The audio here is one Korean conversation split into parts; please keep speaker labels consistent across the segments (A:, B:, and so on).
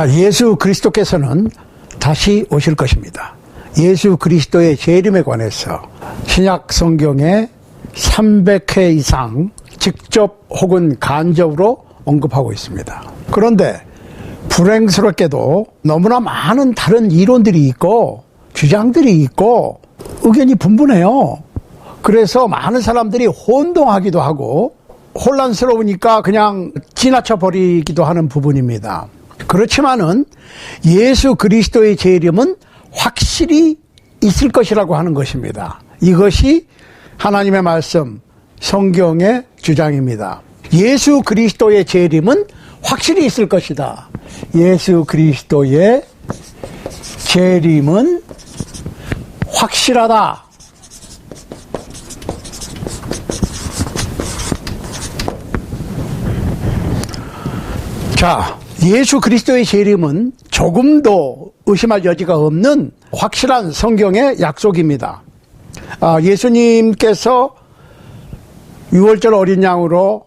A: 자, 예수 그리스도께서는 다시 오실 것입니다. 예수 그리스도의 재림에 관해서 신약 성경에 300회 이상 직접 혹은 간접으로 언급하고 있습니다. 그런데 불행스럽게도 너무나 많은 다른 이론들이 있고 주장들이 있고 의견이 분분해요. 그래서 많은 사람들이 혼동하기도 하고 혼란스러우니까 그냥 지나쳐 버리기도 하는 부분입니다. 그렇지만은 예수 그리스도의 재림은 확실히 있을 것이라고 하는 것입니다. 이것이 하나님의 말씀, 성경의 주장입니다. 예수 그리스도의 재림은 확실히 있을 것이다. 예수 그리스도의 재림은 확실하다. 자, 예수 그리스도의 재림은 조금도 의심할 여지가 없는 확실한 성경의 약속입니다. 아, 예수님께서 6월절 어린 양으로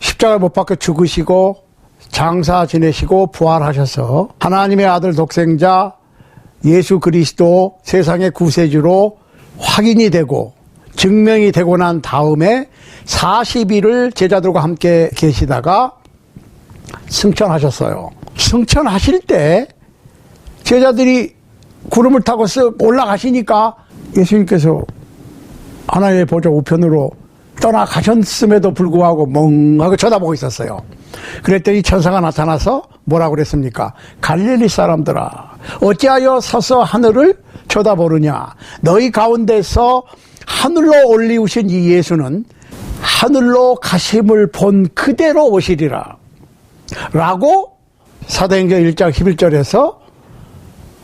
A: 십자가 못 박혀 죽으시고 장사 지내시고 부활하셔서 하나님의 아들 독생자 예수 그리스도 세상의 구세주로 확인이 되고 증명이 되고 난 다음에 40일을 제자들과 함께 계시다가 승천하셨어요. 승천하실 때 제자들이 구름을 타고 쓱 올라가시니까 예수님께서 하나님의 보좌 우편으로 떠나가셨음에도 불구하고 멍하고 쳐다보고 있었어요. 그랬더니 천사가 나타나서 뭐라고 그랬습니까? 갈릴리 사람들아, 어찌하여 서서 하늘을 쳐다보느냐? 너희 가운데서 하늘로 올리우신 이 예수는 하늘로 가심을 본 그대로 오시리라. 라고 사도행전 1장 11절에서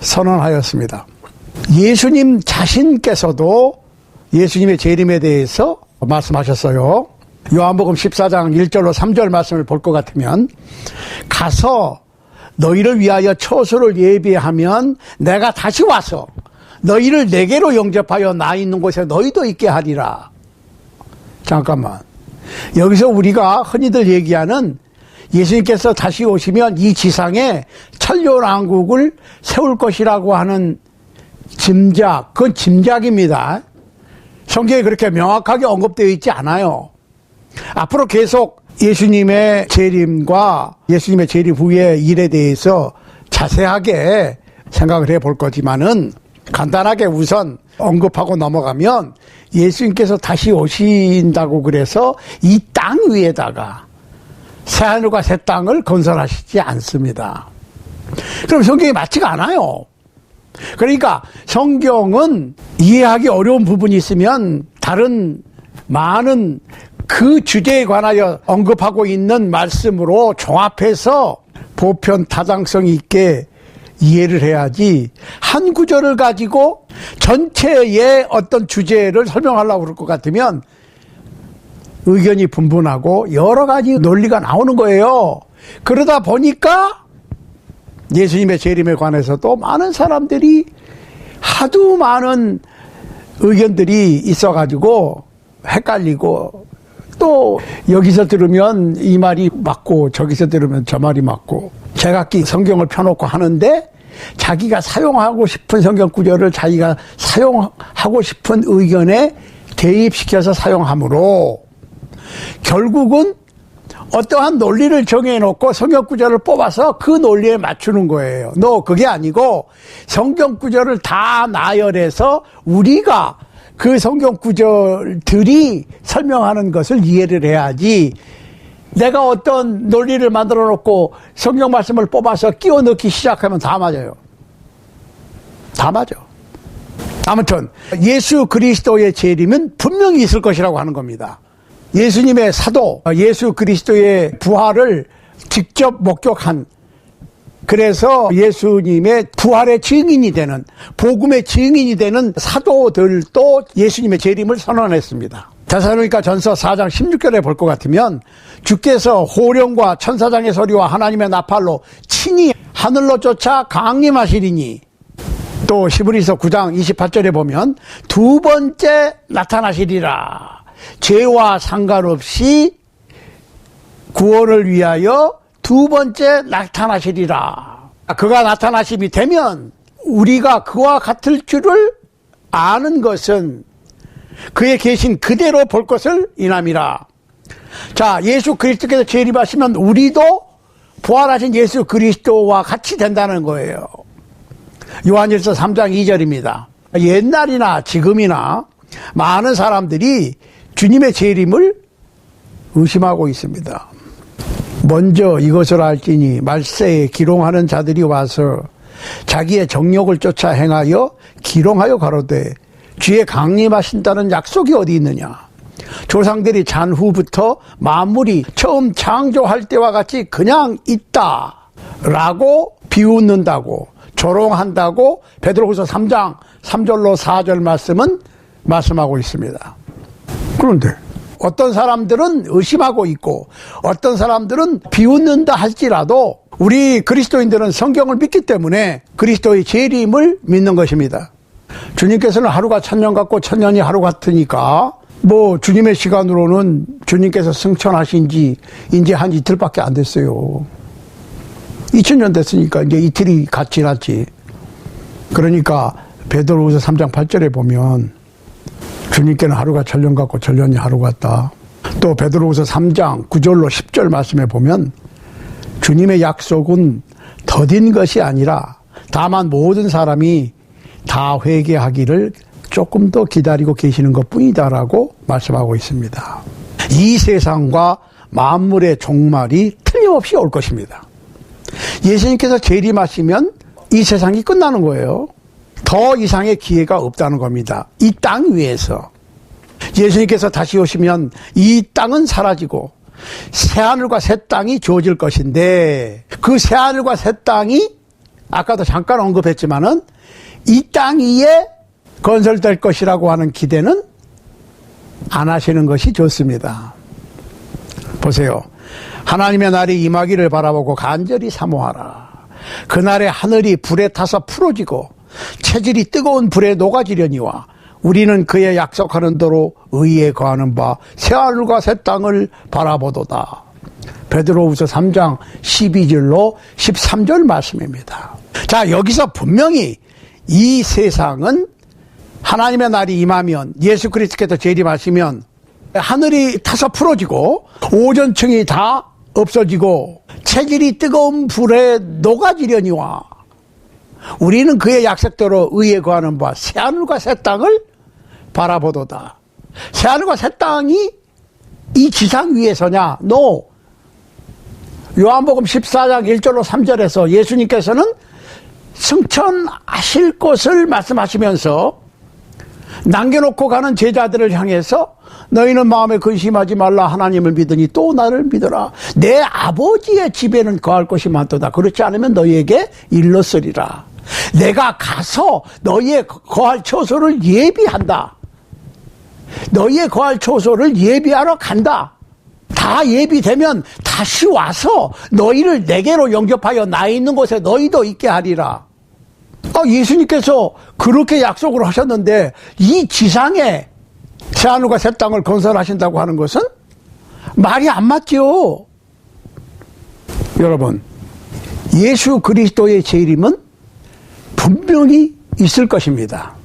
A: 선언하였습니다. 예수님 자신께서도 예수님의 재림에 대해서 말씀하셨어요. 요한복음 14장 1절로 3절 말씀을 볼 것 같으면 가서 너희를 위하여 처소를 예비하면 내가 다시 와서 너희를 내게로 영접하여 나 있는 곳에 너희도 있게 하리라. 잠깐만. 여기서 우리가 흔히들 얘기하는 예수님께서 다시 오시면 이 지상에 천년왕국을 세울 것이라고 하는 짐작, 그건 짐작입니다. 성경에 그렇게 명확하게 언급되어 있지 않아요. 앞으로 계속 예수님의 재림과 예수님의 재림 후의 일에 대해서 자세하게 생각을 해 볼 거지만은 간단하게 우선 언급하고 넘어가면 예수님께서 다시 오신다고 그래서 이 땅 위에다가 새하늘과 새 땅을 건설하시지 않습니다. 그럼 성경이 맞지가 않아요. 그러니까 성경은 이해하기 어려운 부분이 있으면 다른 많은 그 주제에 관하여 언급하고 있는 말씀으로 종합해서 보편 타당성 있게 이해를 해야지 한 구절을 가지고 전체의 어떤 주제를 설명하려고 그럴 것 같으면 의견이 분분하고 여러 가지 논리가 나오는 거예요. 그러다 보니까 예수님의 재림에 관해서도 많은 사람들이 하도 많은 의견들이 있어가지고 헷갈리고 또 여기서 들으면 이 말이 맞고 저기서 들으면 저 말이 맞고 제각기 성경을 펴놓고 하는데 자기가 사용하고 싶은 성경 구절을 자기가 사용하고 싶은 의견에 대입시켜서 사용하므로 결국은 어떠한 논리를 정해놓고 성경 구절을 뽑아서 그 논리에 맞추는 거예요. 너 그게 아니고 성경 구절을 다 나열해서 우리가 그 성경 구절들이 설명하는 것을 이해를 해야지 내가 어떤 논리를 만들어 놓고 성경 말씀을 뽑아서 끼워 넣기 시작하면 다 맞아요. 다 맞아. 아무튼 예수 그리스도의 재림은 분명히 있을 것이라고 하는 겁니다. 예수님의 사도, 예수 그리스도의 부활을 직접 목격한 그래서 예수님의 부활의 증인이 되는 복음의 증인이 되는 사도들도 예수님의 재림을 선언했습니다. 대사로니까 전서 4장 16절에 볼 것 같으면 주께서 호령과 천사장의 소리와 하나님의 나팔로 친히 하늘로 쫓아 강림하시리니 또 시브리서 9장 28절에 보면 두 번째 나타나시리라. 죄와 상관없이 구원을 위하여 두 번째 나타나시리라. 그가 나타나심이 되면 우리가 그와 같을 줄을 아는 것은 그의 계신 그대로 볼 것을 인함이라. 자, 예수 그리스도께서 재림하시면 우리도 부활하신 예수 그리스도와 같이 된다는 거예요. 요한일서 3장 2절입니다. 옛날이나 지금이나 많은 사람들이 주님의 재림을 의심하고 있습니다. 먼저 이것을 알지니 말세에 기롱하는 자들이 와서 자기의 정욕을 쫓아 행하여 기롱하여 가로되 주에 강림하신다는 약속이 어디 있느냐? 조상들이 잔 후부터 만물이 처음 창조할 때와 같이 그냥 있다. 라고 비웃는다고 조롱한다고 베드로후서 3장 3절로 4절 말씀은 말씀하고 있습니다. 그런데 어떤 사람들은 의심하고 있고 어떤 사람들은 비웃는다 할지라도 우리 그리스도인들은 성경을 믿기 때문에 그리스도의 재림을 믿는 것입니다. 주님께서는 하루가 천년 같고 천년이 하루 같으니까 뭐 주님의 시간으로는 주님께서 승천하신 지 이제 한 이틀밖에 안 됐어요. 2000년 됐으니까 이제 이틀이 갓 지났지. 그러니까 베드로후서 3장 8절에 보면 주님께는 하루가 천년 같고 천년이 하루 같다. 또 베드로후서 3장 9절로 10절 말씀에 보면 주님의 약속은 더딘 것이 아니라 다만 모든 사람이 다 회개하기를 조금 더 기다리고 계시는 것 뿐이다라고 말씀하고 있습니다. 이 세상과 만물의 종말이 틀림없이 올 것입니다. 예수님께서 재림하시면 이 세상이 끝나는 거예요. 더 이상의 기회가 없다는 겁니다. 이 땅 위에서. 예수님께서 다시 오시면 이 땅은 사라지고 새하늘과 새 땅이 주어질 것인데 그 새하늘과 새 땅이 아까도 잠깐 언급했지만은 이 땅 위에 건설될 것이라고 하는 기대는 안 하시는 것이 좋습니다. 보세요. 하나님의 날이 임하기를 바라보고 간절히 사모하라. 그날에 하늘이 불에 타서 풀어지고 체질이 뜨거운 불에 녹아지려니와 우리는 그의 약속하는 대로 의에 거하는 바 새하늘과 새 땅을 바라보도다. 베드로후서 3장 12절로 13절 말씀입니다. 자, 여기서 분명히 이 세상은 하나님의 날이 임하면 예수 그리스도께서 재림하시면 하늘이 타서 풀어지고 오전층이 다 없어지고 체질이 뜨거운 불에 녹아지려니와 우리는 그의 약속대로 의에 거하는 바 새하늘과 새 땅을 바라보도다. 새하늘과 새 땅이 이 지상 위에서냐? 노. 요한복음 14장 1절로 3절에서 예수님께서는 승천하실 것을 말씀하시면서 남겨놓고 가는 제자들을 향해서 너희는 마음에 근심하지 말라 하나님을 믿으니 또 나를 믿어라. 내 아버지의 집에는 거할 것이 많도다. 그렇지 않으면 너희에게 일렀으리라. 내가 가서 너희의 거할 처소를 예비한다. 너희의 거할 처소를 예비하러 간다. 다 예비되면 다시 와서 너희를 내게로 영접하여 나 있는 곳에 너희도 있게 하리라 아, 예수님께서 그렇게 약속을 하셨는데 이 지상에 새하늘과 새 땅을 건설하신다고 하는 것은 말이 안 맞죠. 여러분, 예수 그리스도의 재림은 분명히 있을 것입니다.